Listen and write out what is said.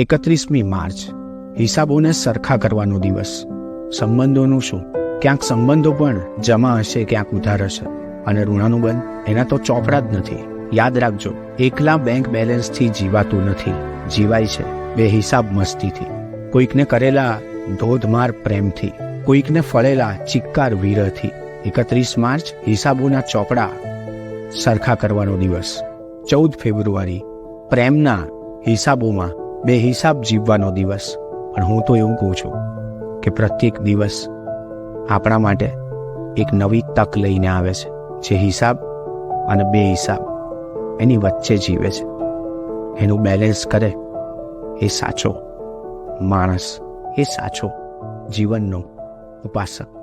એકત્રીસમી March. હિસાબોને સરખા કરવાનો દિવસ. સંબંધોનું શું? ક્યાંક સંબંધો પણ જમા હશે, ક્યાંક ઉધાર હશે. અને ઋણાનુબંધ એના તો ચોપડા જ નથી. યાદ રાખજો, એકલા બેંક બેલેન્સથી જીવાતું નથી. જીવાય છે. બે હિસાબ મસ્તીથી. કોઈકને કરેલા ધોધમાર પ્રેમથી. કોઈકને ફળેલા ચિક્કાર વીરથી. એકત્રીસ માર્ચ, હિસાબોના ચોપડા. સરખા કરવાનો દિવસ. ચૌદ ફેબ્રુઆરી. પ્રેમના હિસાબોમાં બે હિસાબ જીવવાનો દિવસ. પણ હું તો એવું કહું છું કે પ્રત્યેક દિવસ આપણા માટે એક નવી તક લઈને આવે છે. જે હિસાબ અને બે હિસાબ એની વચ્ચે જીવે છે. એનું બેલેન્સ કરે એ સાચો માણસ, એ સાચો જીવનનો ઉપાસક.